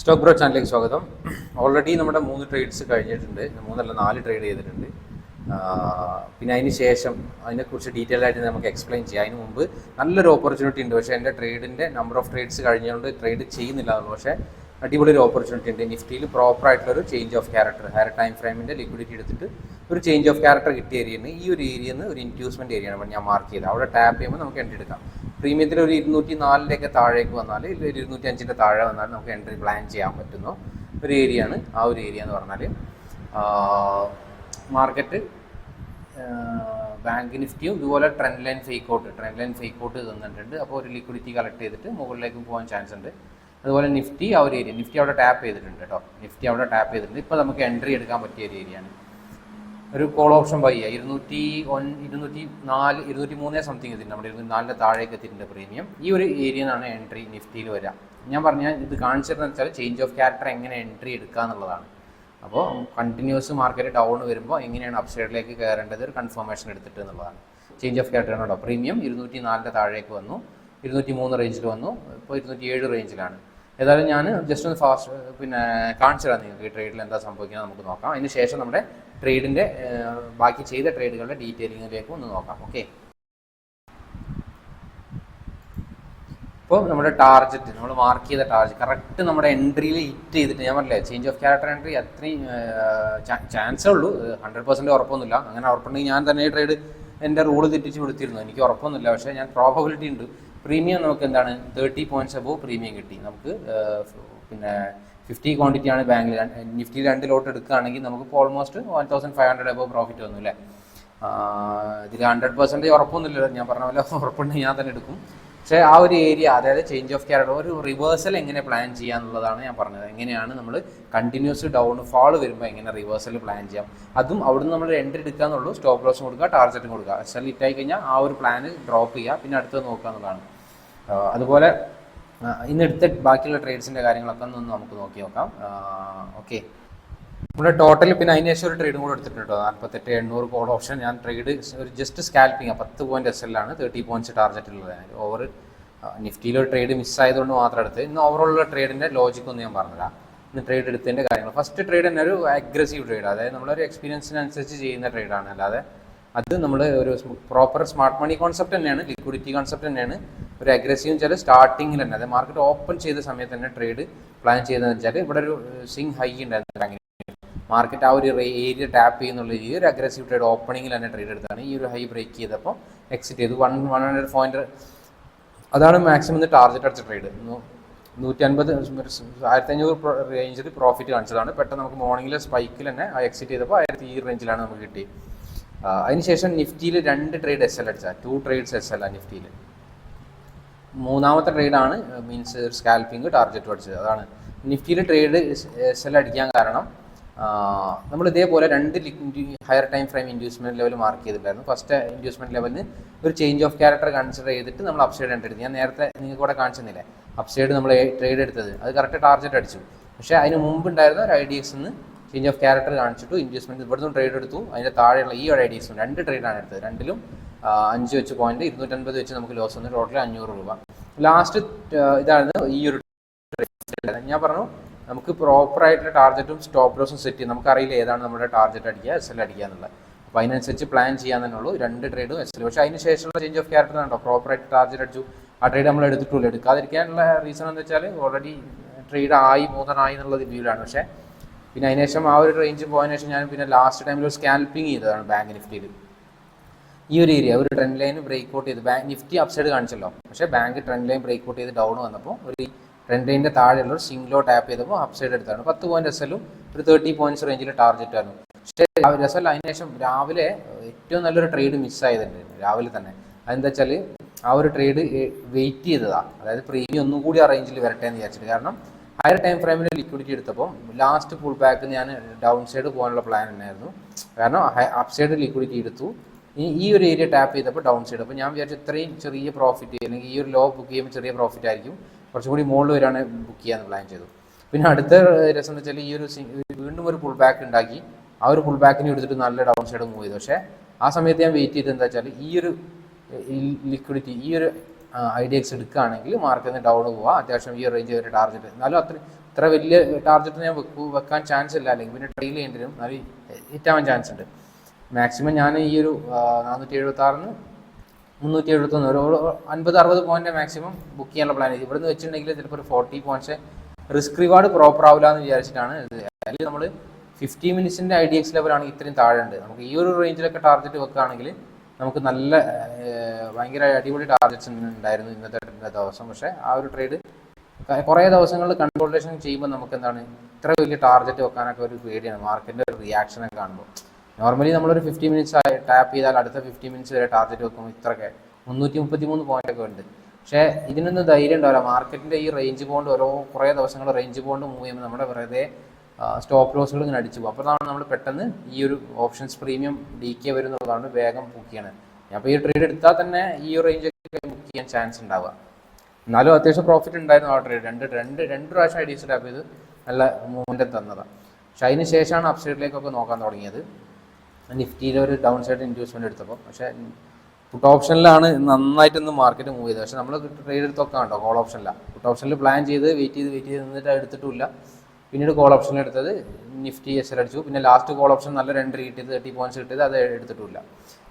Stock bro ചാനലിലേക്ക് സ്വാഗതം. Already നമ്മുടെ മൂന്ന് ട്രേഡ്സ് കഴിഞ്ഞിട്ടുണ്ട്. മൂന്നല്ല നാല് ട്രേഡ് ചെയ്തിട്ടുണ്ട്. പിന്നെ അതിന് ശേഷം അതിനെക്കുറിച്ച് ഡീറ്റെയിൽ ആയിട്ട് നമുക്ക് എക്സ്പ്ലെയിൻ ചെയ്യാം. അതിന് മുമ്പ് നല്ലൊരു ഓപ്പർച്യൂണിറ്റി ഉണ്ട്. പക്ഷേ എന്റെ ട്രേഡിന്റെ നമ്പർ ഓഫ് ട്രേഡ്സ് കഴിഞ്ഞുകൊണ്ട് ട്രേഡ് ചെയ്യുന്നില്ല പക്ഷേ അടിപൊളി ഒരു ഓപ്പർച്യൂണിറ്റി ഉണ്ട്. നിഫ്റ്റിയിൽ പ്രോപ്പർ ആയിട്ടുള്ള ഒരു change of character higher time ഫ്രെയിമിന്റെ ലിക്വിഡിറ്റി എടുത്തിട്ട് ഒരു ചേഞ്ച് ഓഫ് ക്യാരക്ടർ കിട്ടിയ ഏരിയയാണ് ഈ ഒരു ഏരിയയിൽ നിന്ന് ഒരു ഇൻഡ്യൂസ്മെന്റ് ഏരിയയാണ് ഞാൻ മാർക്ക് ചെയ്തത്. അവിടെ ടാപ്പ് ചെയ്യുമ്പോൾ നമുക്ക് എൻട്രി എടുക്കാം. പ്രീമിയത്തിൽ ഒരു ഇരുന്നൂറ്റി നാലിലേക്ക് താഴേക്ക് വന്നാൽ ഒരു ഇരുന്നൂറ്റി അഞ്ചിന്റെ താഴെ വന്നാൽ നമുക്ക് എൻട്രി പ്ലാൻ ചെയ്യാൻ പറ്റുന്നു. ഒരു ഏരിയ ആണ്. ആ ഒരു ഏരിയ എന്ന് പറഞ്ഞാൽ മാർക്കറ്റ് ബാങ്ക് നിഫ്റ്റിയും ഇതുപോലെ trend line fake out trend line fake out തന്നിട്ടുണ്ട്. അപ്പോൾ ഒരു ലിക്വിഡിറ്റി കളക്ട് ചെയ്തിട്ട് മുകളിലേക്ക് പോകാൻ ചാൻസ് ഉണ്ട്. അതുപോലെ നിഫ്റ്റി ആ ഒരു ഏരിയ നിഫ്റ്റി അവിടെ ടാപ്പ് ചെയ്തിട്ടുണ്ട് കേട്ടോ നിഫ്റ്റി അവിടെ ടാപ്പ് ചെയ്തിട്ടുണ്ട്. ഇപ്പോൾ നമുക്ക് എൻട്രി എടുക്കാൻ പറ്റിയ ഒരു ഏരിയയാണ് ഒരു കോൾ ഓപ്ഷൻ വൈ ചെയ്യുക ഇരുന്നൂറ്റി ഒൻ ഇരുന്നൂറ്റി നാല് ഇരുന്നൂറ്റി മൂന്നേ സംതിങ് എത്തിയിട്ടുണ്ട്. നമ്മുടെ ഇരുന്നൂറ്റി നാലിന്റെ താഴേക്ക് എത്തിയിട്ടുണ്ട് പ്രീമിയം ഈ ഒരു ഏരിയ നിന്നാണ് എൻട്രി നിഫ്റ്റിയിൽ വരിക. ഞാൻ പറഞ്ഞ ഇത് കാണിച്ചിരുന്നത് വെച്ചാൽ ചേഞ്ച് ഓഫ് ക്യാരക്ടർ എങ്ങനെ എൻട്രി എടുക്കുക എന്നുള്ളതാണ്. അപ്പോൾ കണ്ടിന്യൂസ് മാർക്കറ്റ് ഡൗൺ വരുമ്പോൾ എങ്ങനെയാണ് അപ്സൈഡിലേക്ക് കയറേണ്ടത്? ഒരു കൺഫർമേഷൻ എടുത്തിട്ട് എന്നുള്ളതാണ്. ചേഞ്ച് ഓഫ് ക്യാരക്ടർ കേട്ടോ പ്രീമിയം ഇരുന്നൂറ്റി നാലിന്റെ താഴേക്ക് വന്നു. ഇരുന്നൂറ്റി മൂന്ന് റേഞ്ചിൽ വന്നു. ഇപ്പോൾ ഇരുന്നൂറ്റി ഏഴ് റേഞ്ചിലാണ് ഏതായാലും ഞാൻ ജസ്റ്റ് ഒന്ന് ഫാസ്റ്റ് പിന്നെ കാണിച്ചു തരാം നിങ്ങൾക്ക് ട്രേഡിൽ എന്താ സംഭവിക്കുന്നത് നമുക്ക് നോക്കാം. അതിന് ശേഷം നമ്മുടെ ട്രേഡിന്റെ ബാക്കി ചെയ്ത ട്രേഡുകളുടെ ഡീറ്റെയിലിങ്ങിലേക്ക് ഒന്ന് നോക്കാം. ഓക്കെ. ഇപ്പോൾ നമ്മുടെ ടാർജറ്റ് നമ്മൾ മാർക്ക് ചെയ്ത ടാർജറ്റ് കറക്റ്റ് നമ്മുടെ എൻട്രിയിൽ ഹിറ്റ് ചെയ്തിട്ട് ഞാൻ പറഞ്ഞില്ലേ ചേഞ്ച് ഓഫ് ക്യാരക്ടർ എൻട്രി അത്രയും ചാൻസേ ഉള്ളൂ. ഹൺഡ്രഡ് പെർസെന്റ് ഉറപ്പൊന്നുമില്ല. അങ്ങനെ ഉറപ്പുണ്ടെങ്കിൽ ഞാൻ തന്നെ ട്രേഡ് എന്റെ റൂൾ തെറ്റിച്ച് കൊടുത്തിരുന്നു എനിക്ക് ഉറപ്പൊന്നുമില്ല. പക്ഷേ ഞാൻ പ്രോബബിലിറ്റി ഉണ്ട്. പ്രീമിയം നമുക്ക് എന്താണ്? തേർട്ടി പോയിന്റ്സ് അബോവ് പ്രീമിയം കിട്ടി. നമുക്ക് പിന്നെ ഫിഫ്റ്റി ക്വാണ്ടിറ്റി ആണ് ബാങ്കിൽ നിഫ്റ്റി രണ്ട് ലോട്ട് എടുക്കുകയാണെങ്കിൽ നമുക്ക് almost one thousand five hundred above profit വന്നു അല്ലേ ഇതിൽ ഹൺഡ്രഡ് പെർസെന്റേജ് ഉറപ്പൊന്നുമില്ല ഞാൻ പറഞ്ഞ പോലെ ഉറപ്പുണ്ടെങ്കിൽ ഞാൻ തന്നെ എടുക്കും. പക്ഷേ ആ ഒരു ഏരിയ അതായത് ചേഞ്ച് ഓഫ് ക്യാരക്ടർ ഒരു റിവേഴ്സൽ എങ്ങനെ പ്ലാൻ ചെയ്യാന്നുള്ളതാണ് ഞാൻ പറഞ്ഞത്. എങ്ങനെയാണ് നമ്മൾ കണ്ടിന്യൂസ് ഡൗൺ ഫാൾ വരുമ്പോൾ എങ്ങനെ റിവേഴ്സൽ പ്ലാൻ ചെയ്യാം? അതും അവിടുന്ന് നമ്മൾ എൻട്രി എടുക്കുക എന്നുള്ളൂ സ്റ്റോപ്പ് ലോസ് കൊടുക്കുക ടാർജറ്റും കൊടുക്കുക. എസ് എൽ ഇറ്റായി കഴിഞ്ഞാൽ ആ ഒരു പ്ലാന് ഡ്രോപ്പ് ചെയ്യുക പിന്നെ അടുത്തത് നോക്കുക എന്നുള്ളതാണ്. അതുപോലെ ഇന്ന് എടുത്ത ബാക്കിയുള്ള ട്രേഡ്സിന്റെ കാര്യങ്ങളൊക്കെ ഒന്ന് നമുക്ക് നോക്കി നോക്കാം. ഓക്കെ. നമ്മുടെ ടോട്ടൽ പിന്നെ അതിന് ശേഷം ഒരു ട്രേഡും കൂടെ എടുത്തിട്ടുണ്ട് കേട്ടോ. നാൽപ്പത്തെട്ട് എണ്ണൂറ് കോൾ ഓപ്ഷൻ ഞാൻ ട്രേഡ് ഒരു ജസ്റ്റ് സ്കാൽപ്പിംഗ് പത്ത് പോയിന്റ് എസ് എല്ലാണ് തേർട്ടി പോയിന്റ്സ് ടാർഗറ്റ് ഉള്ളത്. ഓവർ നിഫ്റ്റിയിൽ ഒരു ട്രേഡ് മിസ്സായതുകൊണ്ട് മാത്രം എടുത്ത് ഇന്ന് ഓവറോളുള്ള ട്രേഡിന്റെ ലോജിക് ഒന്നും ഞാൻ പറഞ്ഞില്ല ഇന്ന് ട്രേഡ് എടുത്തതിന്റെ കാര്യങ്ങൾ. ഫസ്റ്റ് ട്രേഡ് തന്നെ ഒരു അഗ്രസീവ് ട്രേഡ് അതായത് നമ്മളൊരു എക്സ്പീരിയൻസിനനുസരിച്ച് ചെയ്യുന്ന ട്രേഡാണ് അല്ലാതെ അത് നമ്മൾ ഒരു പ്രോപ്പർ സ്മാർട്ട് മണി കോൺസെപ്റ്റ് തന്നെയാണ് ലിക്വിഡിറ്റി കോൺസെപ്റ്റ് തന്നെയാണ്. ഒരു അഗ്രസീവ് വെച്ചാൽ സ്റ്റാർട്ടിങ്ങിൽ തന്നെ. അതായത് മാർക്കറ്റ് ഓപ്പൺ ചെയ്ത സമയത്ത് തന്നെ ട്രേഡ് പ്ലാൻ ചെയ്തതെന്ന് വെച്ചാൽ ഇവിടെ ഒരു സിങ് ഹൈ ഉണ്ടായിരുന്നു മാർക്കറ്റ് ആ ഒരു ഏരിയ ടാപ്പ് ചെയ്യുന്നുള്ള ഈ ഒരു അഗ്രസീവ് ട്രേഡ് ഓപ്പണിംഗിൽ തന്നെ ട്രേഡ് എടുത്താണ്. ഈ ഒരു ഹൈ ബ്രേക്ക് ചെയ്തപ്പോൾ എക്സിറ്റ് ചെയ്തു. വൺ വൺ ഹൺഡ്രഡ് പോയിന്റ് അതാണ് മാക്സിമം ടാർഗറ്റ് അടിച്ച ട്രേഡ് നൂറ്റി അൻപത് ആയിരത്തി അഞ്ഞൂറ് റേഞ്ചിൽ പ്രോഫിറ്റ് കാണിച്ചതാണ്. പെട്ടെന്ന് നമുക്ക് മോർണിംഗിലെ സ്പൈക്കിൽ തന്നെ ആ എക്സിറ്റ് ചെയ്തപ്പോൾ ആയിരത്തി ഈ റേഞ്ചിലാണ് നമുക്ക് കിട്ടി. അതിനുശേഷം നിഫ്റ്റിയിൽ രണ്ട് ട്രേഡ് എസ് എൽ അടിച്ചാൽ ടു ട്രേഡ്സ് എസ് എൽ ആ നിഫ്റ്റിയിൽ മൂന്നാമത്തെ ട്രേഡാണ് മീൻസ് സ്കാൽപ്പിംഗ് ടാർഗറ്റ് അടിച്ചത് അതാണ് നിഫ്റ്റിയിൽ ട്രേഡ് സെൽ അടിക്കാൻ കാരണം. നമ്മൾ ഇതേപോലെ രണ്ട് higher time frame inducement level mark ചെയ്തിട്ടുണ്ടായിരുന്നു. ഫസ്റ്റ് ഇൻഡ്യൂസ്മെന്റ് ലെവലിന് ഒരു ചേഞ്ച് ഓഫ് ക്യാരക്ടർ കൺസിഡർ ചെയ്തിട്ട് നമ്മൾ അപ്സൈഡ് കണ്ടെടുത്തു ഞാൻ നേരത്തെ നിങ്ങൾക്ക് കൂടെ കാണിച്ചെന്നില്ലേ അപ്സൈഡ് നമ്മൾ ട്രേഡ് എടുത്തത്. അത് കറക്റ്റ് ടാർഗറ്റ് അടിച്ചു. പക്ഷേ അതിന് മുമ്പ് ഉണ്ടായിരുന്ന ഒരു I D X change of character കാണിച്ചിട്ടു investment ഇവിടുന്ന് ട്രേഡ് എടുത്തു. അതിന്റെ താഴെയുള്ള ഈ ഒരു ഐ ഡി എക്സും രണ്ട് ട്രേഡാണ് എടുത്തത്. രണ്ടിലും അഞ്ച് വെച്ച് പോയിന്റ് ഇരുന്നൂറ്റൻപത് വെച്ച് നമുക്ക് ലോസ് വന്നു ടോട്ടൽ അഞ്ഞൂറ് രൂപ. ലാസ്റ്റ് ഇതാണ് ഈ ഒരു. ഞാൻ പറഞ്ഞു നമുക്ക് പ്രോപ്പർ ആയിട്ടുള്ള ടാർഗറ്റും സ്റ്റോപ്പ് ലോസും സെറ്റ് ചെയ്യും നമുക്കറിയില്ല ഏതാണ് നമ്മുടെ ടാർഗറ്റ് അടിക്കുക എസ് എൽ അടിക്കുക എന്നുള്ളത്. അപ്പോൾ അതിനനുസരിച്ച് പ്ലാൻ ചെയ്യാൻ തന്നെ ഉള്ളൂ. രണ്ട് ട്രേഡും എസ് എൽ പക്ഷേ അതിന് ശേഷമുള്ള ചേഞ്ച് ഓഫ് ക്യാരക്ടർ ഉണ്ടോ പ്രോപ്പർ ആയിട്ട് ടാർഗറ്റ് അടിച്ചു. ആ ട്രേഡ് നമ്മൾ എടുത്തിട്ടുള്ളൂ. എടുക്കാതിരിക്കാനുള്ള റീസൺ എന്ന് വെച്ചാൽ ഓൾറെഡി ട്രേഡ് ആയി മൂന്നനായി എന്നുള്ള രീതിയിലാണ് പക്ഷേ പിന്നെ അതിനുശേഷം ആ ഒരു റേഞ്ച് പോയതിനു ശേഷം ഞാൻ പിന്നെ ലാസ്റ്റ് ടൈമിൽ ഒരു സ്കാൽപ്പിംഗ് ചെയ്തതാണ് ബാങ്ക് നിഫ്റ്റിയിൽ ഈ ഒരു ഏരിയ ഒരു ട്രെൻഡ് ലൈൻ ബ്രേക്ക് ഔട്ട് ചെയ്ത്. ബാങ്ക് നിഫ്റ്റി അപ്സൈഡ് കാണിച്ചല്ലോ. പക്ഷേ bank trend line break out ചെയ്ത് ഡൗൺ വന്നപ്പോൾ ഒരു ട്രെൻഡ് ലൈന്റെ താഴെയുള്ള ഒരു സിംഗിലോ ടാപ്പ് ചെയ്തപ്പോൾ അപ്സൈഡ് എടുത്താണ്. പത്ത് പോയിന്റ് എസ് എല്ലും ഒരു തേർട്ടി പോയിന്റ്സ് റേഞ്ചിൽ ടാർഗറ്റ് ആയിരുന്നു പക്ഷേ രസമല്ല അതിന് ശേഷം രാവിലെ ഏറ്റവും നല്ലൊരു ട്രേഡ് മിസ് ആയതുണ്ടായിരുന്നു രാവിലെ തന്നെ. അതെന്താ വെച്ചാൽ ആ ഒരു ട്രേഡ് വെയിറ്റ് ചെയ്തതാണ് അതായത് പ്രീമിയം ഒന്നും കൂടി ആ റേഞ്ചിൽ വരട്ടെ എന്ന് വിചാരിച്ചിട്ട്. കാരണം ഹയർ ടൈം ഫ്രെയിമിൽ ലിക്വിഡിറ്റി എടുത്തപ്പോൾ ലാസ്റ്റ് പുൾ ബാക്ക് ഞാൻ ഡൗൺ സൈഡ് പോകാനുള്ള പ്ലാൻ ഉണ്ടായിരുന്നു കാരണം അപ്സൈഡ് സൈഡ് ലിക്വിഡിറ്റി എടുത്തു. ഈ ഒരു ഏരിയ ടാപ്പ് ചെയ്തപ്പോൾ ഡൗൺ സൈഡ് അപ്പോൾ ഞാൻ വിചാരിച്ചു ഇത്രയും ചെറിയ പ്രോഫിറ്റ് അല്ലെങ്കിൽ ഈ ഒരു ലോ ബുക്ക് ചെയ്യുമ്പോൾ ചെറിയ പ്രോഫിറ്റ് ആയിരിക്കും. കുറച്ചും കൂടി മുകളിൽ വരാണ് ബുക്ക് ചെയ്യാന്ന് പ്ലാൻ ചെയ്തു പിന്നെ അടുത്ത രസം എന്ന് വെച്ചാൽ ഈ ഒരു വീണ്ടും ഒരു പുൾ ബാക്ക് ഉണ്ടാക്കി. ആ ഒരു പുൾ ബാക്കിനെ എടുത്തിട്ട് നല്ല ഡൗൺ സൈഡ് മൂവ് ചെയ്തു. പക്ഷേ ആ സമയത്ത് ഞാൻ വെയിറ്റ് ചെയ്തത് എന്താ വെച്ചാൽ ഈ ഒരു ലിക്വിഡിറ്റി ഈ ഒരു ഐ എക്സ് എടുക്കുകയാണെങ്കിൽ മാർക്കറ്റിൽ നിന്ന് ഡൗൺ പോവുക അത്യാവശ്യം ഈ റേഞ്ച് വരെ ടാർജറ്റ് എന്നാലും അത്ര ഇത്ര വലിയ ടാർജറ്റ് ഞാൻ വെക്കൂ വെക്കാൻ ചാൻസ് ഇല്ല. അല്ലെങ്കിൽ പിന്നെ ട്രെയിൽ ചെയ്യേണ്ടി വരും. നല്ല ഹിറ്റാവാൻ ചാൻസ് ഉണ്ട്. മാക്സിമം ഞാൻ ഈ ഒരു നാനൂറ്റി എഴുപത്തി ആറിന് മുന്നൂറ്റി എഴുപത്തൊന്ന് ഒരു അൻപത് അറുപത് പോയിന്റ് മാക്സിമം ബുക്ക് ചെയ്യാനുള്ള പ്ലാൻ ചെയ്തു. ഇവിടുന്ന് വെച്ചിട്ടുണ്ടെങ്കിൽ ചിലപ്പോൾ ഒരു forty points risk reward proper ആവില്ല എന്ന് വിചാരിച്ചിട്ടാണ് അല്ലെങ്കിൽ നമ്മൾ ഫിഫ്റ്റി മിനിറ്റ്സിന്റെ ഐ ഡി എക്സ് ലെവലാണ് ഇത്രയും താഴെ ഉണ്ട് നമുക്ക് ഈ ഒരു റേഞ്ചിലൊക്കെ ടാർഗറ്റ് വെക്കുകയാണെങ്കിൽ നമുക്ക് നല്ല ഭയങ്കര അടിപൊളി ടാർഗറ്റ്സ് ഉണ്ടായിരുന്നു ഇന്നത്തെ ഇന്നത്തെ ദിവസം. പക്ഷേ ആ ഒരു ട്രേഡ് കുറേ ദിവസങ്ങളിൽ കൺസോൾട്ടേഷൻ ചെയ്യുമ്പോൾ നമുക്ക് എന്താണ് ഇത്ര വലിയ ടാർഗറ്റ് വെക്കാനൊക്കെ ഒരു പേടിയാണ്. മാർക്കറ്റിന്റെ ഒരു റിയാക്ഷനൊക്കെ കാണുമ്പോൾ നോർമലി നമ്മളൊരു ഫിഫ്റ്റി മിനിറ്റ്സ് ടാപ്പ് ചെയ്താൽ അടുത്ത ഫിഫ്റ്റി മിനിറ്റ്സ് വരെ ടാർഗറ്റ് വെക്കും ഇത്രയൊക്കെ. മുന്നൂറ്റി മുപ്പത്തി മൂന്ന് പോയിന്റ് ഒക്കെ ഉണ്ട്. പക്ഷേ ഇതിനൊന്നും ധൈര്യം ഉണ്ടാവില്ല. മാർക്കറ്റിന്റെ ഈ റേഞ്ച് പോണ്ട് ഓരോ കുറേ ദിവസങ്ങൾ റേഞ്ച് പോണ്ട് മൂവ് ചെയ്യുമ്പോൾ നമ്മുടെ വെറുതെ സ്റ്റോപ്പ് ലോസുകൾ ഇങ്ങനെ അടിച്ചു പോകും. അപ്പോഴാണ് നമ്മൾ പെട്ടെന്ന് ഈ ഒരു ഓപ്ഷൻസ് പ്രീമിയം ഡി കെ വരുന്നതാണ് വേഗം ബുക്ക് ചെയ്യണത് അപ്പോൾ ഈ ട്രേഡ് എടുത്താൽ തന്നെ ഈ ഒരു റേഞ്ച് ഒക്കെ ബുക്ക് ചെയ്യാൻ ചാൻസ് ഉണ്ടാവുക. എന്നാലും അത്യാവശ്യം പ്രോഫിറ്റ് ഉണ്ടായിരുന്നു ആ ട്രേഡ് രണ്ട് രണ്ട് രണ്ട് പ്രാവശ്യം ഐ ഡി ടാപ്പ് ചെയ്ത് നല്ല മൂവ്മെന്റ് തന്നതാണ് പക്ഷെ അതിന് ശേഷമാണ് അപ്സൈഡിലേക്കൊക്കെ നോക്കാൻ തുടങ്ങിയത്. നിഫ്റ്റിയിൽ ഒരു ഡൗൺ സൈഡ് ഇൻഡ്യൂസ്മെന്റ് എടുത്തപ്പോൾ പക്ഷേ പുട്ട് ഓപ്ഷനിലാണ് നന്നായിട്ടൊന്ന് മാർക്കറ്റ് മൂവ് ചെയ്തത്. പക്ഷേ നമ്മൾ ട്രേഡ് എടുത്തൊക്കെ കണ്ടോ കോൾ ഓപ്ഷനിലാണ് പുട്ട് ഓപ്ഷനിൽ പ്ലാൻ ചെയ്ത് വെയിറ്റ് ചെയ്ത് വെയിറ്റ് ചെയ്ത് നിന്നിട്ട് എടുത്തിട്ടില്ല പിന്നീട് കോൾ ഓപ്ഷൻ എടുത്തത് നിഫ്റ്റി എസ് എൽ അടിച്ചു. പിന്നെ ലാസ്റ്റ് കോൾ ഓപ്ഷൻ നല്ല രണ്ട് കിട്ടിയത് തേർട്ടി പോയിന്റ്സ് കിട്ടിയത് അത് എടുത്തിട്ടില്ല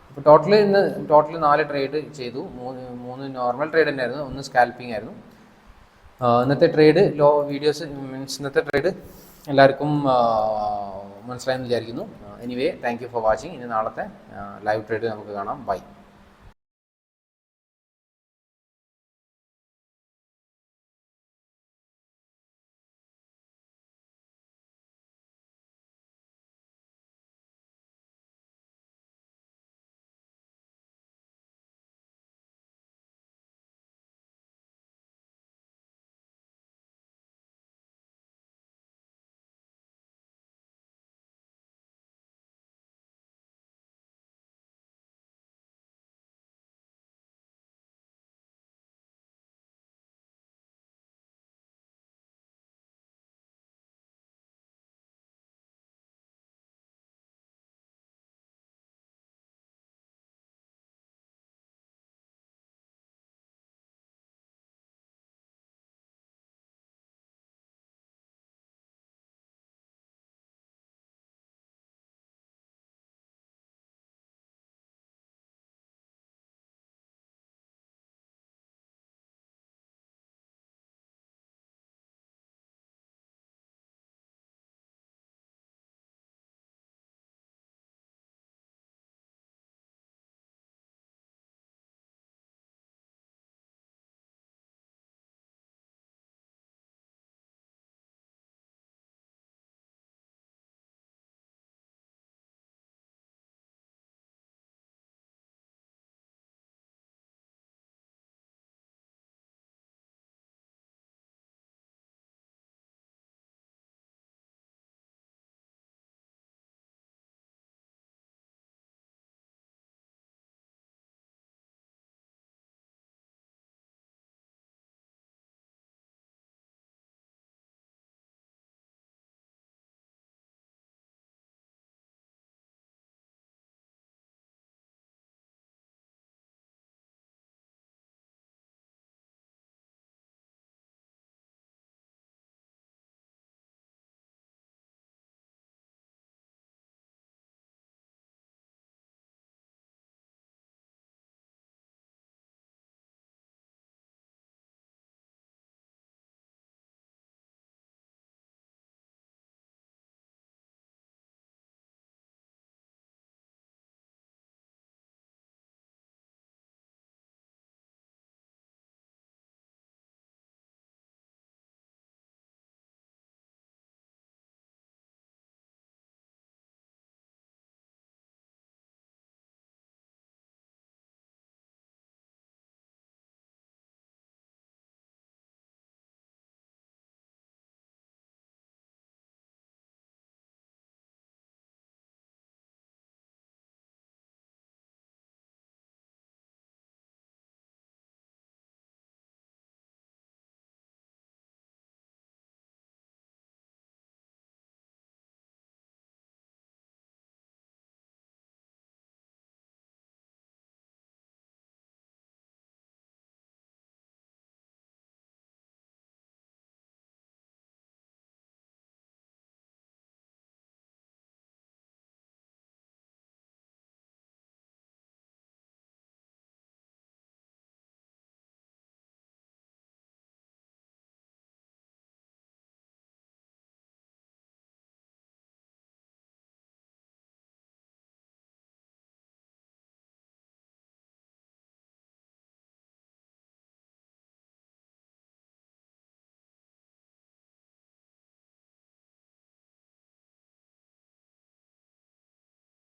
അപ്പോൾ ടോട്ടലി ഇന്ന് ടോട്ടലി നാല് ട്രേഡ് ചെയ്തു. മൂന്ന് മൂന്ന് നോർമൽ ട്രേഡ് തന്നെയായിരുന്നു. ഒന്ന് സ്കാൽപ്പിംഗ് ആയിരുന്നു. ഇന്നത്തെ ട്രേഡ് ലോ വീഡിയോസ് മീൻസ് ഇന്നത്തെ ട്രേഡ് എല്ലാവർക്കും മനസ്സിലായെന്ന് വിചാരിക്കുന്നു. Anyway thank you for watching ഇനി നാളത്തെ ലൈവ് ട്രേഡ് നമുക്ക് കാണാം. ബൈ